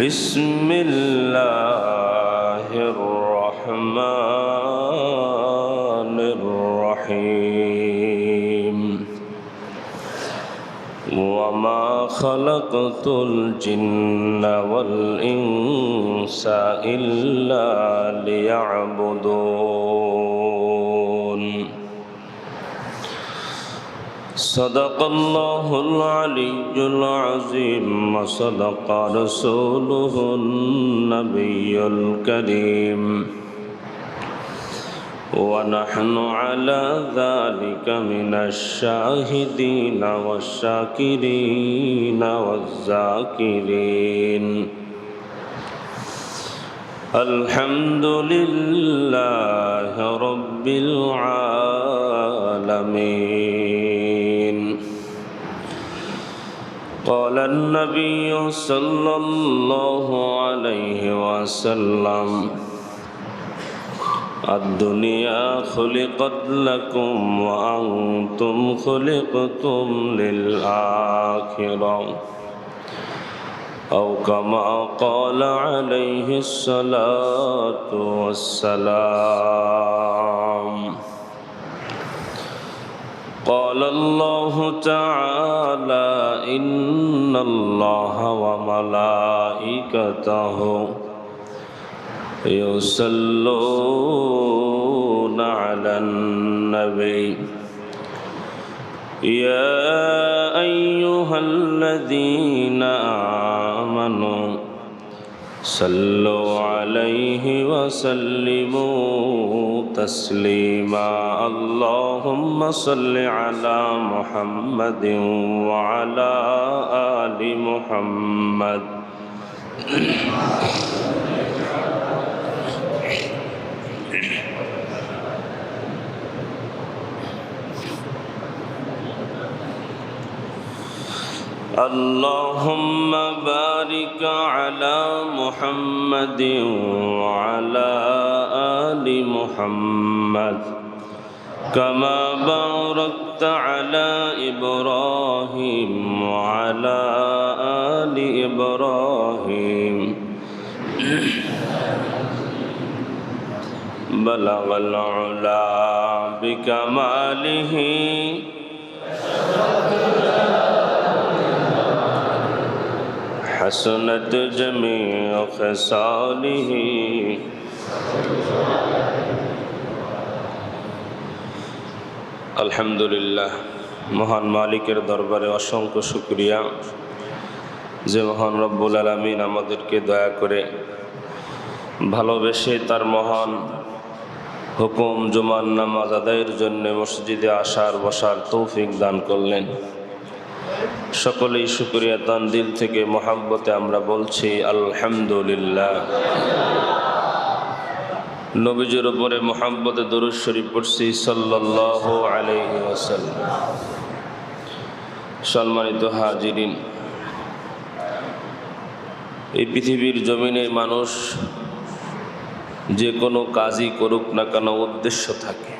بسم الله الرحمن الرحيم وما خلقت الجن والإنس إلا ليعبدون صدق الله العلي العظيم وصدق رسوله النبي الكريم. ونحن على ذلك من الشاهدين والشاكرين والذاكرين. الحمد لله رب العالمين. قال النبي صلى الله عليه وسلم الدنيا خلقت لكم وأنتم خلقتم للآخرة أو كما قال عليه الصلاة والسلام قال الله تعالى إن الله وملائكته يصلون على النبي. يا أيها الذين آمنوا صلوا عليه وسلموا تسليما. اللهم صل على محمد وعلى آل محمد. اللهم بارك على محمد وعلى آل محمد. كما باركت على إبراهيم وعلى آل إبراهيم. بلغ العلا بكماله. حسنت جميع خصاله আলহামদুলিল্লাহ মহান মালিকের দরবারে অসংখ্য শুক্রিয়া যে মহান রব্বুল আলমিন আমাদেরকে দয়া করে ভালোবেসে তার মহান হুকুম জুমান নামাজ আদায়ের জন্য মসজিদে আসার বসার তৌফিক দান করলেন সকলেই শুক্রিয়া তান দিল থেকে মোহাব্বতে আমরা বলছি আলহামদুলিল্লাহ। নবীজের উপরে মোহাম্মতে দরুদ শরীফ পড়ছি সাল্লাহ আলহি সম্মানিত হাজিরিন, এই পৃথিবীর জমিনে মানুষ যে কোনো কাজই করুক না কেন উদ্দেশ্য থাকে।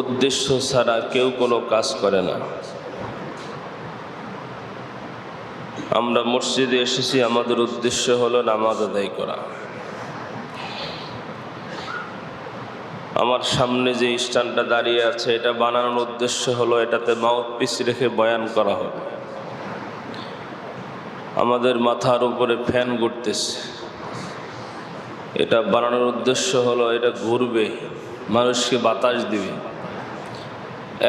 উদ্দেশ্য ছাড়া কেউ কোনো কাজ করে না। আমরা মসজিদে এসেছি, আমাদের উদ্দেশ্য হলো নামাজ আদায় করা। আমার সামনে যে স্ট্যান্ডটা দাঁড়িয়ে আছে, এটা বানানোর উদ্দেশ্য হলো এটাতে মাউথ পিস রেখে বয়ান করা হবে। আমাদের মাথার উপরে ফ্যান ঘুরতেছে। এটা বানানোর উদ্দেশ্য হলো এটা ঘুরবে, মানুষকে বাতাস দিবে।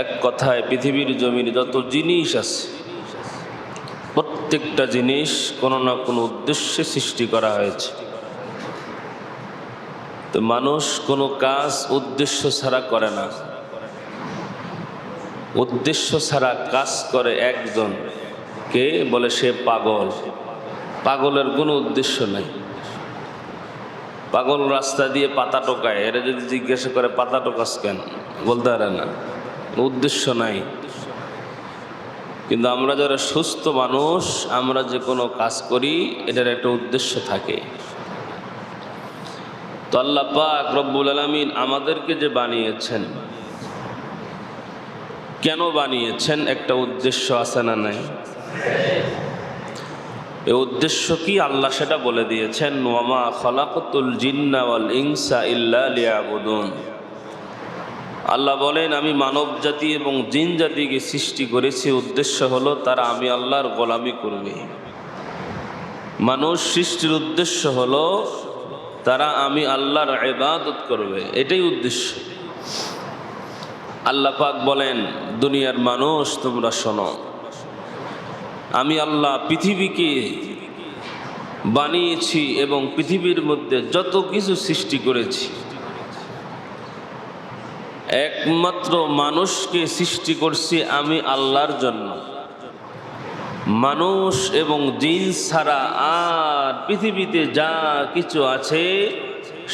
এক কথায় পৃথিবীর জমির যত জিনিস আছে প্রত্যেকটা জিনিস কোনো না কোনো উদ্দেশ্যে সৃষ্টি করা হয়েছে। তো মানুষ কোনো কাজ উদ্দেশ্য ছাড়া করে না। উদ্দেশ্য ছাড়া কাজ করে একজন। কে? বলে সে পাগল। পাগলের কোনো উদ্দেশ্য নাই। পাগল রাস্তা দিয়ে পাতা টোকায়। এরা যদি জিজ্ঞাসা করে, পাতা টোকাস কেন? বলতে পারে না। উদ্দেশ্য নাই। কিন্তু আমরা যারা সুস্থ মানুষ, আমরা যে কোনো কাজ করি, এটার একটা উদ্দেশ্য থাকে। তো আল্লাহ পাক রব্বুল আলমিন আমাদেরকে যে বানিয়েছেন, কেন বানিয়েছেন, একটা উদ্দেশ্য আছে না নাই? এ উদ্দেশ্য কি আল্লাহ সেটা বলে দিয়েছেন ওয়ামা খলাকতুল জিন্না ওয়াল ইনসা ইল্লা লিয়াবুদুন আল্লাহ বলেন, আমি মানব জাতি এবং জিন জাতিকে সৃষ্টি করেছি। উদ্দেশ্য হলো তারা আমি আল্লাহর গোলামি করবে। মানুষ সৃষ্টির উদ্দেশ্য হলো তারা আমি আল্লাহর ইবাদত করবে। এটাই উদ্দেশ্য। আল্লাহ পাক বলেন, দুনিয়ার মানুষ, তোমরা শোনো। আমি আল্লাহ পৃথিবীকে বানিয়েছি এবং পৃথিবীর মধ্যে যত কিছু সৃষ্টি করেছি একমাত্র মানুষকে সৃষ্টি করছি আমি আল্লাহর জন্য। মানুষ এবং জিন ছাড়া আর পৃথিবীতে যা কিছু আছে,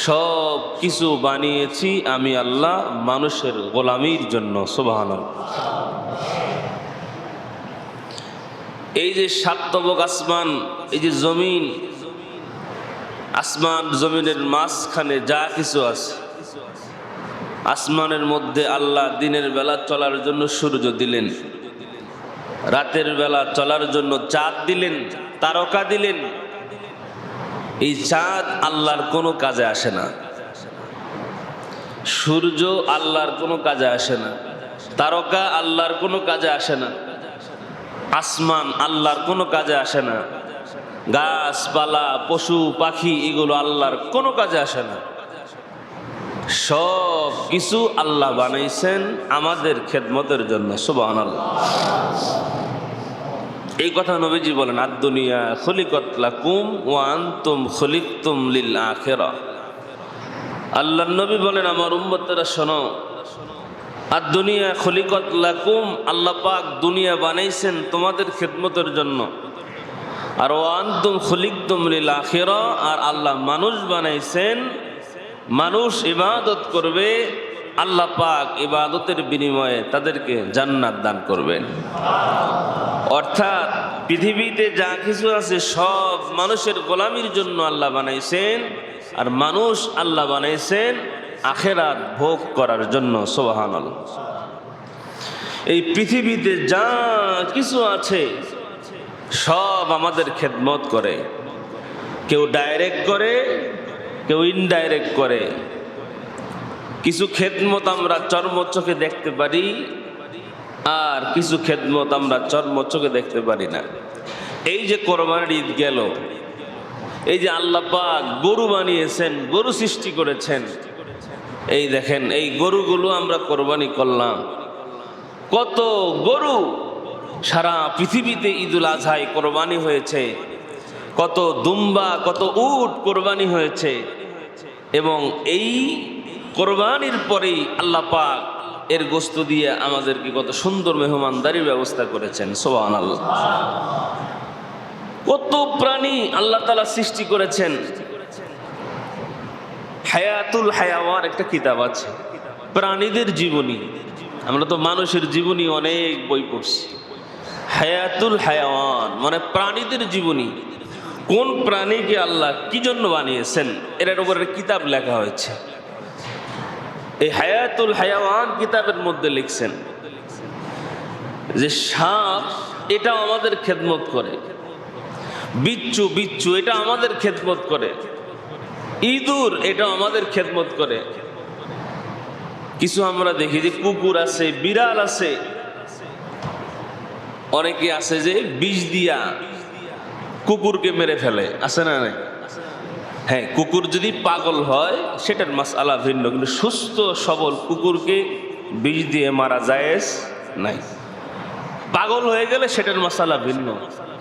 সব কিছু বানিয়েছি আমি আল্লাহ মানুষের গোলামির জন্য সুবাহান এই যে সাতবক আসমান, এই যে জমিন, আসমান জমিনের মাঝখানে যা কিছু আছে আসমানের মধ্যে আল্লাহ দিনের বেলা চলার জন্য সূর্য দিলেন। রাতের বেলা চলার জন্য চাঁদ দিলেন, তারকা দিলেন। এই চাঁদ আল্লাহর কোনো কাজে আসে না। সূর্য আল্লাহর কোনো কাজে আসে না। তারকা আল্লাহর কোনো কাজে আসে না। আসমান আল্লাহর কোনো কাজে আসে না। গাছপালা, পশু, পাখি, এগুলো আল্লাহর কোনো কাজে আসে না। সব কিছু আল্লাহ বানাইছেন আমাদের খেদমতের জন্য সুবাহ এই কথা নবীজি বলেন আর দুনিয়া খলিকত লাকুম ও আন্তুম খলিকতুম লিল আখেরা। আল্লাহ নবী বলেন, আমার উম্মতেরা শোনো আর দুনিয়া খলিকত লাকুম, আল্লাহ পাক দুনিয়া বানাইছেন তোমাদের খেদমতের জন্য। আর ও আন্তুম খলিকতুম লিল আখেরা, আর আল্লাহ মানুষ বানাইছেন মানুষ ইবাদত করবে, আল্লাহ পাক ইবাদতের বিনিময়ে তাদেরকে জান্নাত দান করবেন। অর্থাৎ পৃথিবীতে যা কিছু আছে সব মানুষের গোলামির জন্য আল্লাহ বানাইছেন, আর মানুষ আল্লাহ বানাইছেন আখেরাত ভোগ করার জন্য সোবাহান এই পৃথিবীতে যা কিছু আছে সব আমাদের খেদমত করে। কেউ ডাইরেক্ট করে কেউ ইনডাইরেক্ট করে। কিছু খেদমত আমরা চর্ম চোখে দেখতে পারি, আর কিছু খেদমত আমরা চর্ম চোখে দেখতে পারি না। এই যে কোরবানির ঈদ গেল, এই যে আল্লাহ পাক গরু বানিয়েছেন, গরু সৃষ্টি করেছেন, এই দেখেন, এই গরুগুলো আমরা কোরবানি করলাম। কত গরু সারা পৃথিবীতে ঈদুল আজহায় কোরবানি হয়েছে। কত দুম্বা, কত উট কোরবানি হয়েছে। এবং এই কোরবানির পরেই আল্লাহ পাক এর গোস্ত দিয়ে আমাদেরকে কত সুন্দর মেহমানদারির ব্যবস্থা করেছেন। সোহান আল্লাহ কত প্রাণী আল্লাহ তালা সৃষ্টি করেছেন। হায়াতুল হায়াওয়ার একটা কিতাব আছে। প্রাণীদের জীবনী। আমরা তো মানুষের জীবনী অনেক বই পড়ছি। হায়াতুল হায়াওয়ান মানে প্রাণীদের জীবনী। কোন প্রাণীকে আল্লাহ কি জন্য বানিয়েছেন? এটার উপর কিতাব লেখা হয়েছে। এই হায়াতুল হায়াওয়ান কিতাবের মধ্যে লিখছেন যে সাপ এটা আমাদের খেদমত করে। বিচ্ছু বিচ্ছু, এটা আমাদের খেদমত করে। ইঁদুর এটা আমাদের খেদমত করে। কিছু আমরা দেখি যে কুকুর আছে, বিড়াল আছে। অনেকে আছে যে বিষ দিয়া কুকুরকে মেরে ফেলে, আছে না নাই? হ্যাঁ কুকুর যদি পাগল হয়, সেটার মাস আলা ভিন্ন, কিন্তু সুস্থ, সবল কুকুরকে বিষ দিয়ে মারা যায় নাই। পাগল হয়ে গেলে সেটার মশালা ভিন্ন,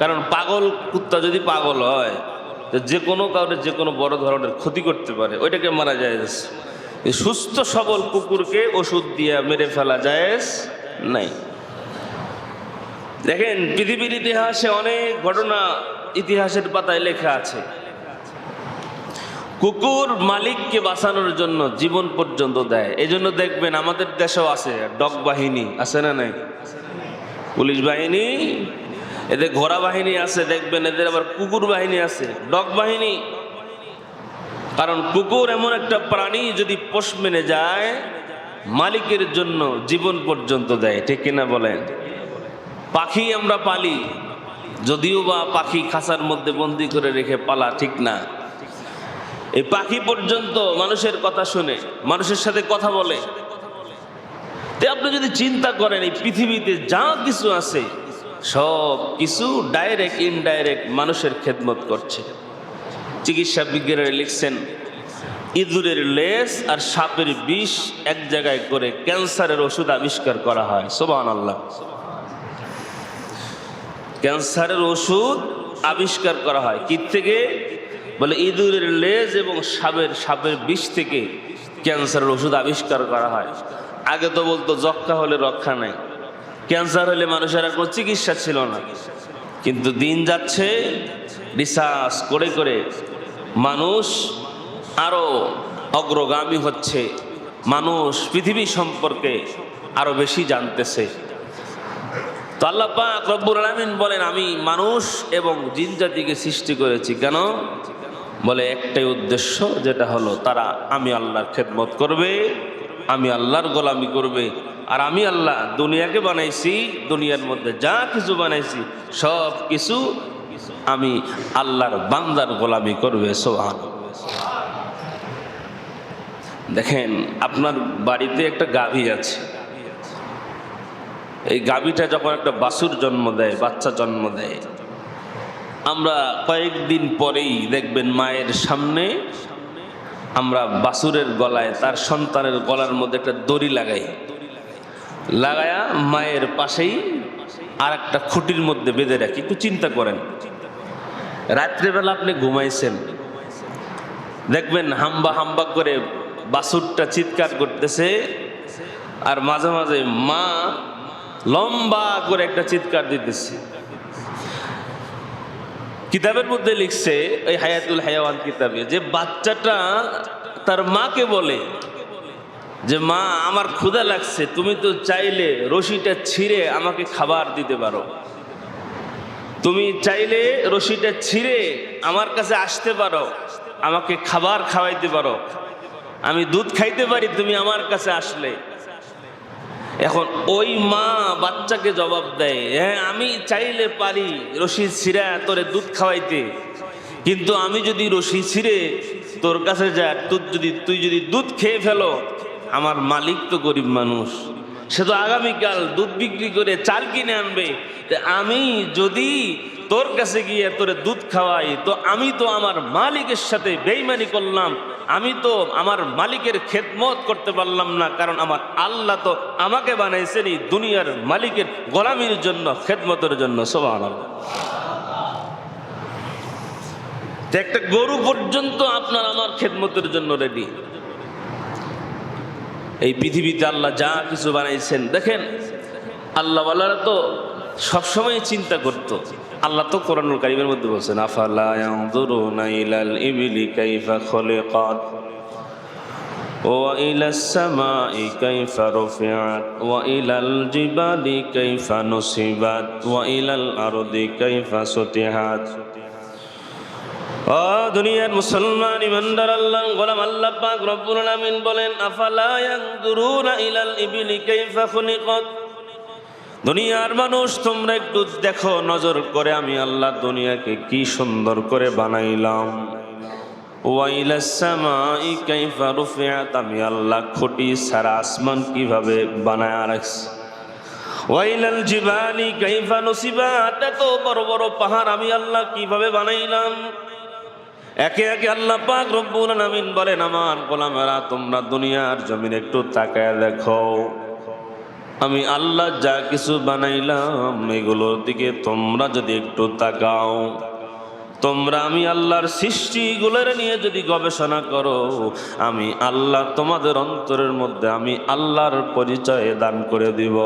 কারণ পাগল, কুত্তা যদি পাগল হয়, তো যে কোনো কারণে, যে কোনো বড় ধরনের ক্ষতি করতে পারে, ওইটাকে মারা যায় সুস্থ, সবল কুকুরকে ওষুধ দিয়ে মেরে ফেলা যায় নাই। দেখেন, পৃথিবীর ইতিহাসে অনেক ঘটনা ইতিহাসের পাতায় লেখা আছে, কুকুর মালিককে বাঁচানোর জন্য জীবন পর্যন্ত দেয়। এই জন্য দেখবেন আমাদের দেশেও আছে ডগ বাহিনী, আছে না নাই? পুলিশ বাহিনী, এদের ঘোড়া বাহিনী আছে, দেখবেন এদের আবার কুকুর বাহিনী আছে, ডগ বাহিনী। কারণ কুকুর এমন একটা প্রাণী যদি পোষ মেনে যায়, মালিকের জন্য জীবন পর্যন্ত দেয়, ঠিক কিনা বলেন? পাখি আমরা পালি যদিও বা পাখি খাঁচার মধ্যে বন্দি করে রেখে পালা ঠিক না। এই পাখি পর্যন্ত মানুষের কথা শুনে, মানুষের সাথে কথা বলে। তে আপনি যদি চিন্তা করেন, এই পৃথিবীতে যা কিছু আছে, সব কিছু ডাইরেক্ট ইনডাইরেক্ট মানুষের খেদমত করছে। চিকিৎসা বিজ্ঞানীরা লিখছেন, ইঁদুরের লেস আর সাপের বিষ এক জায়গায় করে ক্যান্সারের ওষুধ আবিষ্কার করা হয়। সোবান আল্লাহ ক্যান্সারের ওষুধ আবিষ্কার করা হয়। কি থেকে? বলে ইঁদুরের লেজ এবং সাপের সাপের বিষ থেকে ক্যান্সারের ওষুধ আবিষ্কার করা হয়। আগে তো বলতো যক্ষা হলে রক্ষা নাই। ক্যান্সার হলে মানুষের আর চিকিৎসা ছিল না। কিন্তু দিন যাচ্ছে, রিসার্চ করে করে মানুষ আরও অগ্রগামী হচ্ছে। মানুষ পৃথিবী সম্পর্কে আরও বেশি জানতেছে। তো আল্লাহ পাক রব্বুল আলামিন বলেন, আমি মানুষ এবং জিন জাতিকে সৃষ্টি করেছি। কেন? বলে একটাই উদ্দেশ্য, যেটা হলো তারা আমি আল্লাহর খেদমত করবে, আমি আল্লাহর গোলামি করবে, আর আমি আল্লাহ দুনিয়াকে বানাইছি, দুনিয়ার মধ্যে যা কিছু বানাইছি, সব কিছু আমি আল্লাহর বান্দার গোলামি করবে সোহান দেখেন, আপনার বাড়িতে একটা গাভী আছে। এই গাভীটা যখন একটা বাসুর জন্ম দেয়, বাচ্চা জন্ম দেয়, আমরা কয়েকদিন পরেই দেখবেন মায়ের সামনে আমরা বাসুরের গলায়, তার সন্তানের গলার মধ্যে একটা দড়ি লাগাই। লাগায়া মায়ের পাশেই আর একটা খুঁটির মধ্যে বেঁধে রাখি। একটু চিন্তা করেন। রাত্রেবেলা আপনি ঘুমাইছেন। দেখবেন হাম্বা হাম্বা করে বাসুরটা চিৎকার করতেছে। আর মাঝে মাঝে মা লম্বা করে একটা চিৎকার দিতেছে। কিতাবের মধ্যে লিখছে এই হায়াতুল হায়াওয়ান কিতাবে যে বাচ্চাটা তার মাকে বলে যে, মা, আমার ক্ষুধা লাগছে, তুমি তো চাইলে রশিটা ছিঁড়ে আমাকে খাবার দিতে পারো। তুমি চাইলে রশিটা ছিঁড়ে আমার কাছে আসতে পারো, আমাকে খাবার খাওয়াইতে পারো। আমি দুধ খাইতে পারি, তুমি আমার কাছে আসলে। এখন ওই মা বাচ্চাকে জবাব দেয় হ্যাঁ আমি চাইলে পারি রশি ছিঁড়া তোরে দুধ খাওয়াইতে। কিন্তু আমি যদি রশি ছিঁড়ে তোর কাছে যা তোর যদি তুই যদি দুধ খেয়ে ফেলো, আমার মালিক তো গরিব মানুষ। সে তো আগামীকাল দুধ বিক্রি করে চাল কিনে আনবে। আমি যদি তোর কাছে গিয়ে তোরে দুধ খাওয়াই, তো আমি তো আমার মালিকের সাথে বেইমানি করলাম। আমি তো আমার মালিকের খেদমত করতে পারলাম না, কারণ আমার আল্লাহ তো আমাকে বানাইছেন এই দুনিয়ার মালিকের গোলামির জন্য, খেদমতের জন্য সোবান একটা গরু পর্যন্ত আপনার আমার খেদমতের জন্য রেডি এই পৃথিবীতে আল্লাহ যা কিছু বানাইছেন, দেখেন? আল্লাহওয়ালারা তো সবসময় চিন্তা করতো। আল্লাহ তো কোরআনুল কারিমের মধ্যে বলছেন, আফালা ও দুনিয়ার মুসলমান ইমানদার আল্লাহ, গোলাম আল্লাহ পাক রব্বুল আলামিন বলেন, আফালা ইয়ানজুরুনা ইলাল ইবলি কাইফা খুলিকাত? দুনিয়ার মানুষ, তোমরা একটু দেখো, নজর করে আমি আল্লাহ দুনিয়াকে কি সুন্দর করে বানাইলাম। আমি আল্লাহ খুঁটি সারা আসমান কীভাবে বানায় রাখছি ওয়াইলাল জিবালি কাইফা নসিবাত? এত বড় বড় পাহাড় আমি আল্লাহ কীভাবে বানাইলাম? একে একে আল্লাহ পাক রব্বুল আলামিন বলেন, আমার গোলামেরা, তোমরা দুনিয়ার জমিন একটু তাকায় দেখো। আমি আল্লাহ যা কিছু বানাইলাম, এগুলোর দিকে তোমরা যদি একটু তাকাও, তোমরা আমি আল্লাহর সৃষ্টিগুলোর নিয়ে যদি গবেষণা করো, আমি আল্লাহ তোমাদের অন্তরের মধ্যে আমি আল্লাহর পরিচয় দান করে দিব।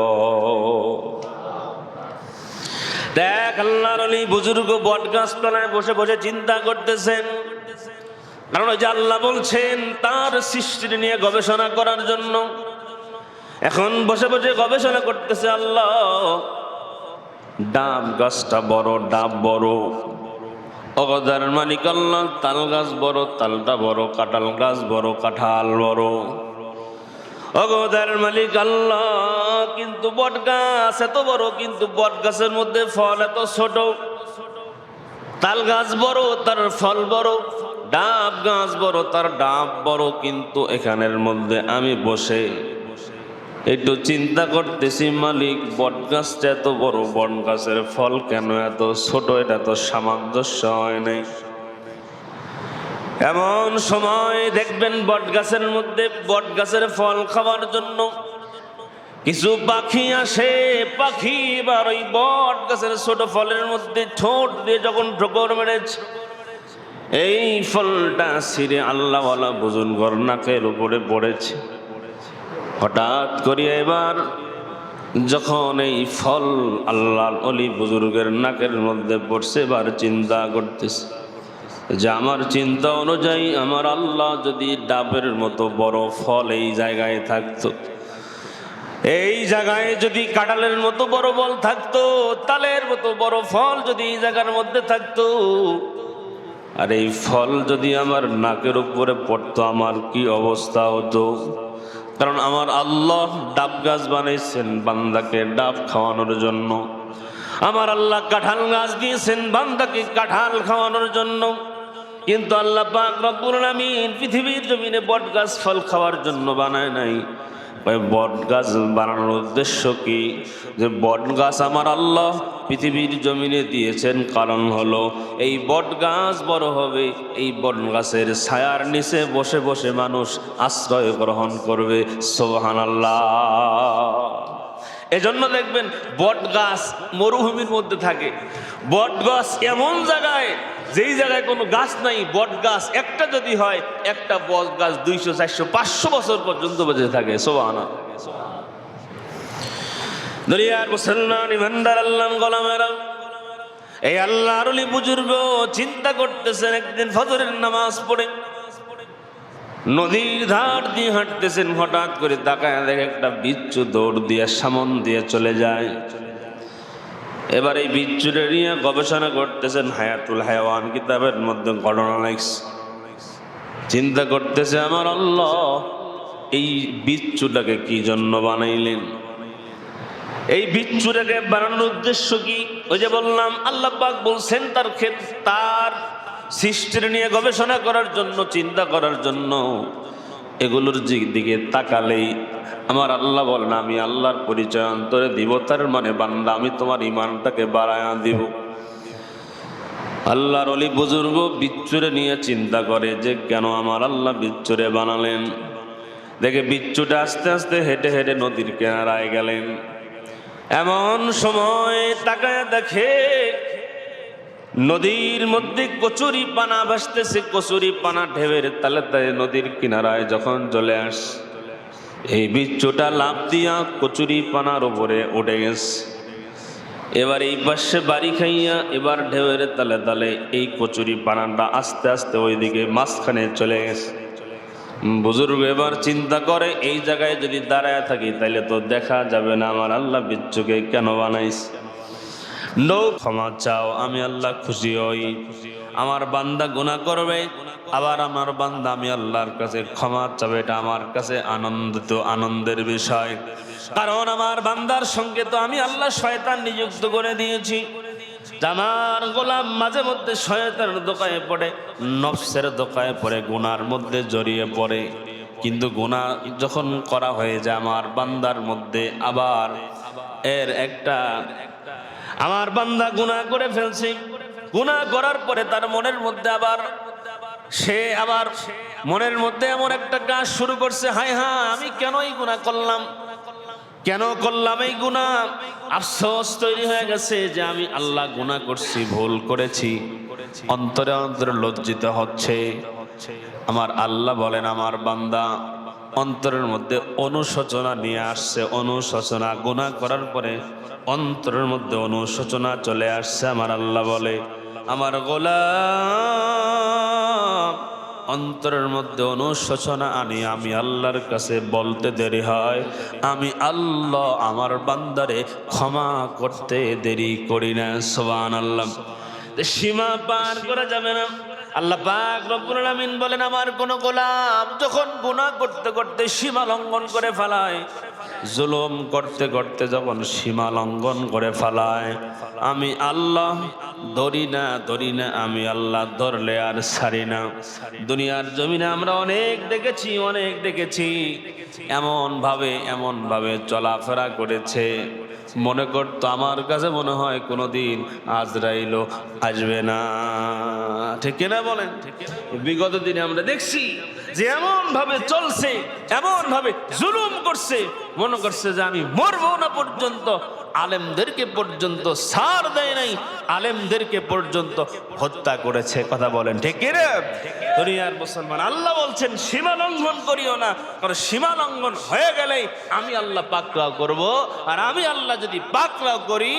দেখ আল্লাহর আলী বুজুর্গ বট গাছতলায় বসে বসে চিন্তা করতেছেন। কারণ ওই যে আল্লাহ বলছেন, তার সৃষ্টি নিয়ে গবেষণা করার জন্য। এখন বসে বসে গবেষণা করতেছে আল্লাহ। ডাব গাছটা বড়, ডাব বড়। অগদার মালিক আল্লাহ, তাল গাছ বড়, তালটা বড়, কাঁঠাল গাছ বড়, কাঁঠাল বড়। অগদার মালিক আল্লাহ, কিন্তু বট গাছ এত বড়, কিন্তু বট গাছের মধ্যে ফল এত ছোট। তাল গাছ বড়, তার ফল বড়, ডাব গাছ বড়, তার ডাব বড়, কিন্তু এখানের মধ্যে আমি বসে একটু চিন্তা করতেছি, মালিক, বট গাছটা এত বড় বট গাছের ফল কেন এত ছোট? এটা তো সামঞ্জস্য হয় নাই। এমন সময় দেখবেন বট গাছের মধ্যে বট গাছের ফল খাওয়ার জন্য কিছু পাখি আসে। পাখি এবার ওই বট গাছের ছোট ফলের মধ্যে ঠোঁট দিয়ে যখন ঠোকর মেরেছে, এই ফলটা ছিঁড়ে আল্লাহওয়ালা বুজুর্গর নাকের উপরে পড়েছে। হঠাৎ করে এবার যখন এই ফল আল্লাহ অলি বুজুর্গের নাকের মধ্যে পড়ছে, এবার চিন্তা করতেছে যে আমার চিন্তা অনুযায়ী আমার আল্লাহ যদি ডাবের মতো বড় ফল এই জায়গায় থাকতো, এই জায়গায় যদি কাঁঠালের মতো বড় বল থাকতো, তালের মতো বড় ফল যদি এই জায়গার মধ্যে থাকতো, আর এই ফল যদি আমার নাকের উপরে পড়তো, আমার কি অবস্থা হতো? কারণ আমার আল্লাহ ডাব গাছ বানাইছেন বান্দাকে ডাব খাওয়ানোর জন্য। আমার আল্লাহ কাঁঠাল গাছ দিয়েছেন বান্দাকে কাঁঠাল খাওয়ানোর জন্য। কিন্তু আল্লাহ পাক রব্বুল আলামিন পৃথিবীর জমিনে বট গাছ ফল খাওয়ার জন্য বানায় নাই। বট গাছ বানানোর উদ্দেশ্য কি? যে বট গাছ আমার আল্লাহ পৃথিবীর জমিনে দিয়েছেন, কারণ হলো এই বট গাছ বড় হবে, এই বট গাছের ছায়ার নিচে বসে বসে মানুষ আশ্রয় গ্রহণ করবে। সোহান আল্লাহ এজন্য দেখবেন বট গাছ মরুভূমির মধ্যে থাকে। বট গাছ এমন জায়গায় যেই জায়গায় কোনো গাছ নাই, বট গাছ, একটা যদি হয়, একটা বট গাছ দুইশো, চারশো, পাঁচশো বছর পর্যন্ত বেঁচে থাকে সোবানা দরিয়ার মুসলমান, ইমানদার আল্লাহ গোলামেরা, এই আল্লাহর অলি বুজুর্গ চিন্তা করতেছেন, একদিন ফজরের নামাজ পড়ে, নদীর ধার দিয়ে হাঁটতেছেন, হঠাৎ করে তাকায় দেখে একটা বিচ্ছু দৌড় দিয়ে, সামন দিয়ে চলে যায়। এবার এই বিচ্ছুরে নিয়ে গবেষণা করতেছেন হায়াতুল হায়াওয়ান কিতাবের মধ্যে ঘটনা লাগছে চিন্তা করতেছে আমার আল্লাহ, এই বিচ্ছুটাকে কি জন্য বানাইলেন? এই বিচ্ছুটাকে বানানোর উদ্দেশ্য কি? ওই যে বললাম, আল্লাহ পাক বলছেন তার ক্ষেত, তার সৃষ্টির নিয়ে গবেষণা করার জন্য, চিন্তা করার জন্য এগুলোর দিকে তাকালেই আমার আল্লাহ বলেন, আমি আল্লাহর পরিচয় অন্তরে দিব, তার মানে বান্দা, আমি তোমার ইমানটাকে বাড়ায়া দিব। আল্লাহর অলি বুজুর্গ বিচ্ছুরে নিয়ে চিন্তা করে যে, কেন আমার আল্লাহ বিচ্ছুরে বানালেন? দেখে বিচ্ছুটা আস্তে আস্তে হেঁটে হেঁটে নদীর কিনারায় গেলেন। এমন সময় তাকায় দেখে নদীর মধ্যে কচুরি পানা ভাসতেছে, কচুরি পানা ঢেবের তালে তালে নদীর কিনারায় যখন চলে আস, এই বিচ্ছুটা লাভ দিয়া কচুরি পানার উপরে উঠে গেছে। এবার এই পাশে বাড়ি খাইয়া এবার ঢেউয়ের তালে তালে এই কচুরি পানাটা আস্তে আস্তে ওইদিকে মাঝখানে চলে গেছে। বুজুর্গ এবার চিন্তা করে, এই জায়গায় যদি দাঁড়ায় থাকি তাহলে তো দেখা যাবে না, আমার আল্লাহ বিচ্ছুকে কেন বানাইছে? নৌ ক্ষমা চাও, আমি আল্লাহ খুশি হই। আমার বান্দা গুনাহ করবে, আবার আমার বান্দা আমি আল্লাহর কাছে ক্ষমা চাবে, এটা আমার কাছে আনন্দিত, আনন্দের বিষয়। কারণ আমার বান্দার সঙ্গে তো আমি আল্লাহ শয়তান নিযুক্ত করে দিয়েছি। আমার গোলাম মাঝে মধ্যে শয়তানের দোকায় পড়ে, নফসের দোকায় পড়ে, গুনার মধ্যে জড়িয়ে পড়ে। কিন্তু গুনাহ যখন করা হয়ে যায়, আমার বান্দার মধ্যে আবার এর একটা আমার বান্দা গুনাহ করে ফেলছে। গুনাহ করার পরে তার মনের মধ্যে আবার সে আবার মনের মধ্যে এমন একটা কাজ শুরু করছে হাই হা আমি কেন এই গুনাহ করলাম? কেন করলাম এই গুনাহ? আফসোস তৈরি হয়ে গেছে যে আমি আল্লাহ গুনাহ করছি, ভুল করেছি। অন্তরে অন্তরে লজ্জিত হচ্ছে। আমার আল্লাহ বলেন, আমার বান্দা অন্তরের মধ্যে অনুশোচনা নিয়ে আসছে, অনুশোচনা গুনাহ করার পরে অন্তরের মধ্যে অনুশোচনা চলে আসছে, আমার আল্লাহ বলে, আমার গোলাম, অন্তরের মধ্যে অনুশোচনা আনি, আমি আল্লাহর কাছে বলতে দেরি হয়, আমি আল্লাহ আমার বান্দারে ক্ষমা করতে দেরি করি না সোবান আল্লাহ সীমা পার করা যাবে না। আল্লাহ পাক রব্বুল আলামিন বলেন, আমার কোন গোলাম যখন গুনাহ করতে করতে সীমা লঙ্ঘন করে ফেলায়, জুলুম করতে করতে যখন সীমা লঙ্ঘন করে ফেলায়, আমি আল্লাহ ধরি না ধরি না, আমি আল্লাহ ধরলে আর ছাড়ি না। দুনিয়ার জমিনে আমরা অনেক দেখেছি অনেক দেখেছি। এমন ভাবে এমন ভাবে চলাফেরা করেছে। মনে করতো, আমার কাছে মনে হয় কোনোদিন আজরাইলও আসবে না। ঠিক না বলেন। বিগত দিনে আমরা দেখছি যে এমন ভাবে চলছে এমন ভাবে জুলুম করছে। মনে করছে যে আমি মরবো না পর্যন্ত, আলেমদেরকে পর্যন্ত সার দেয় নাই, আলেমদেরকে পর্যন্ত হত্যা করেছে। কথা বলেন, ঠিক দুনিয়ার মুসলমান, আল্লাহ বলছেন, সীমা লঙ্ঘন করিও না, কারণ সীমা লঙ্ঘন হয়ে গেলেই আমি আল্লাহ পাকড়াও করব। আর আমি আল্লাহ যদি পাকড়াও করি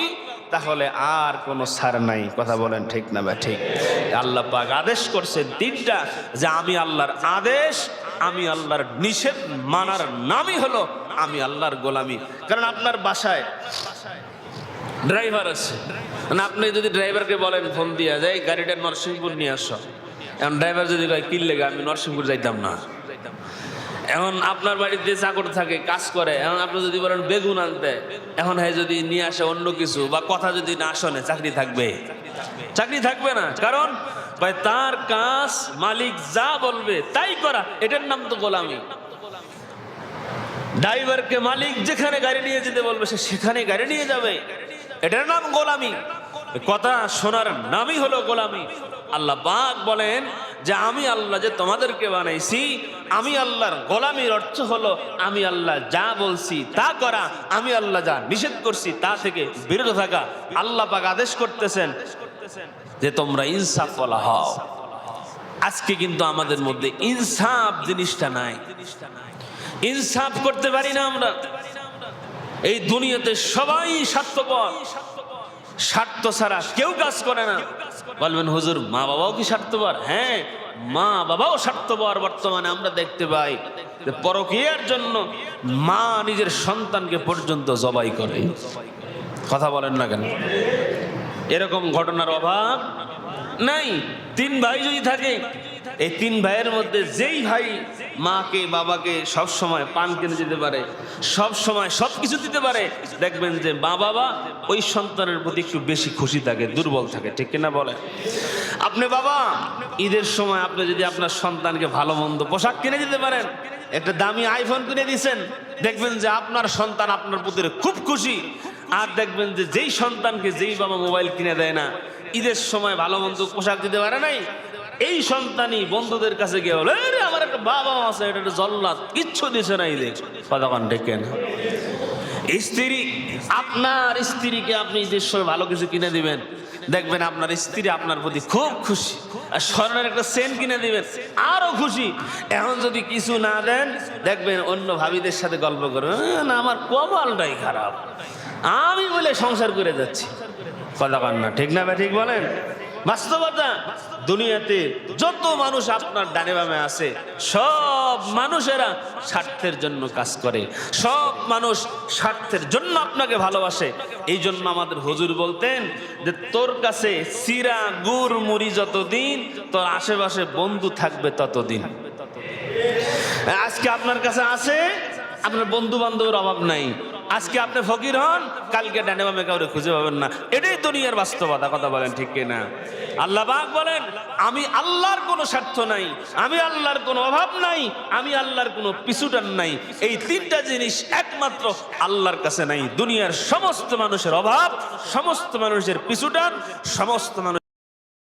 তাহলে আর কোনো সার নাই। কথা বলেন ঠিক না বা ঠিক? আল্লাহ পাক আদেশ করছে দিনটা যে আমি আল্লাহর আদেশ, আমি আল্লাহর নিষেধ মানার নামই হলো আমি আল্লাহর গোলামি। কারণ আপনার বাসায় ড্রাইভার আছে। মানে আপনি যদি ড্রাইভারকে বলেন, ফোন দিয়া যায় গাড়িটা নরসিংপুর নিয়ে আসো। এখন ড্রাইভার যদি কয় কিল লেগে, আমি নরসিংপুর যাইতাম না। এখন আপনার বাড়িতে চাকর থাকে, কাজ করে, এখন আপনি যদি বলেন বেগুন আনতে, এখন হ্যাঁ যদি নিয়ে আসে অন্য কিছু বা কথা যদি না শোনে, চাকরি থাকবে। চাকরি থাকবে না, কারণ ভাই তার কাজ মালিক যা বলবে তাই করা, এটার নাম তো গোলামি। ড্রাইভারকে মালিক যেখানে গাড়ি নিয়ে যেতে বলবে, সে সেখানে গাড়ি নিয়ে যাবে। এটার নাম গোলামি। কথা শোনার নামই হলো গোলামি। আল্লাহ পাক বলেন যে আমি আল্লাহ যে তোমাদেরকে বানাইছি, আমি আল্লাহর গোলামির অর্থ হলো, আমি আল্লাহ যা বলছি তা করা, আমি আল্লাহ যা নিষেধ করছি তা থেকে বিরত থাকা। আল্লাহ পাক আদেশ করতেছেন যে তোমরা ইনসাফ বলা হও। আজকে কিন্তু আমাদের মধ্যে ইনসাফ জিনিসটা নাই। ইনসাফ করতে পারি না আমরা। এই দুনিয়াতে সবাই স্বার্থপর। স্বার্থ ছাড়া কেউ কাজ করে না। বলবেন, হুজুর মা বাবাও কি স্বার্থপর? হ্যাঁ মা বাবাও স্বার্থপর বর্তমানে আমরা দেখতে পাই। পরকীয়ার জন্য মা নিজের সন্তানকে পর্যন্ত জবাই করে। কথা বলেন না কেন? এরকম ঘটনার অভাব নাই। তিন ভাই যদি থাকে এই তিন ভাইয়ের মধ্যে যেই ভাই মাকে, বাবাকে সব সময় পান কিনে দিতে পারে সব সময় সব কিছু দিতে পারে, দেখবেন যে মা বাবা ওই সন্তানের প্রতি একটু বেশি খুশি থাকে, দুর্বল থাকে, ঠিক কিনা বলে? আপনি বাবা, ঈদের সময় আপনি যদি আপনার সন্তানকে ভালো মন্দ পোশাক কিনে দিতে পারেন, একটা দামি আইফোন কিনে দিয়েছেন, দেখবেন যে আপনার সন্তান আপনার প্রতি খুব খুশি। আর দেখবেন যে যেই সন্তানকে যেই বাবা মোবাইল কিনে দেয় না, ঈদের সময় ভালো মন্দ পোশাক দিতে পারে নাই এই সন্তানই বন্ধুদের কাছে গিয়ে বলে "আরে, আমার একটা বাবা আছে এটা একটা জল্লাদ কিচ্ছু দিছে না ঈদে কতক্ষণ ডেকে না স্ত্রী আপনার স্ত্রীকে আপনি সময় ভালো কিছু কিনে দিবেন দেখবেন আপনার স্ত্রী আপনার প্রতি খুব খুশি আর স্বর্ণের একটা সেন্ট কিনে দিবেন আরও খুশি। এখন যদি কিছু না দেন দেখবেন অন্য ভাবিদের সাথে গল্প করবেন না আমার কপালটাই খারাপ। আমি বলে সংসার করে যাচ্ছি। কথা না ঠিক না ভাই ঠিক বলেন? বাস্তবতা দুনিয়াতে যত মানুষ আপনার ডানে বামে আছে, সব মানুষেরা স্বার্থের জন্য কাজ করে। সব মানুষ স্বার্থের জন্য আপনাকে ভালোবাসে। এই জন্য আমাদের হুজুর বলতেন যে, তোর কাছে সিরা, গুড়, মুড়ি যতদিন, তোর আশেপাশে বন্ধু থাকবে ততদিন। আজকে আপনার কাছে আছে, আপনার বন্ধু বান্ধবের অভাব নাই। আজকে আপনি ফকির হন, কালকে ডানে বামে কাউরে খুঁজে পাবেন না। এটাই দুনিয়ার বাস্তবতা, কথা বলেন ঠিক কিনা? আল্লাহ পাক বলেন, আমি আল্লাহর কোনো স্বার্থ নাই, আমি আল্লাহর কোনো অভাব নাই, আমি আল্লাহর কোনো পিছুটান নাই। এই তিনটা জিনিস একমাত্র আল্লাহর কাছে নাই। দুনিয়ার সমস্ত মানুষের অভাব, সমস্ত মানুষের পিছুটান, সমস্ত মানুষ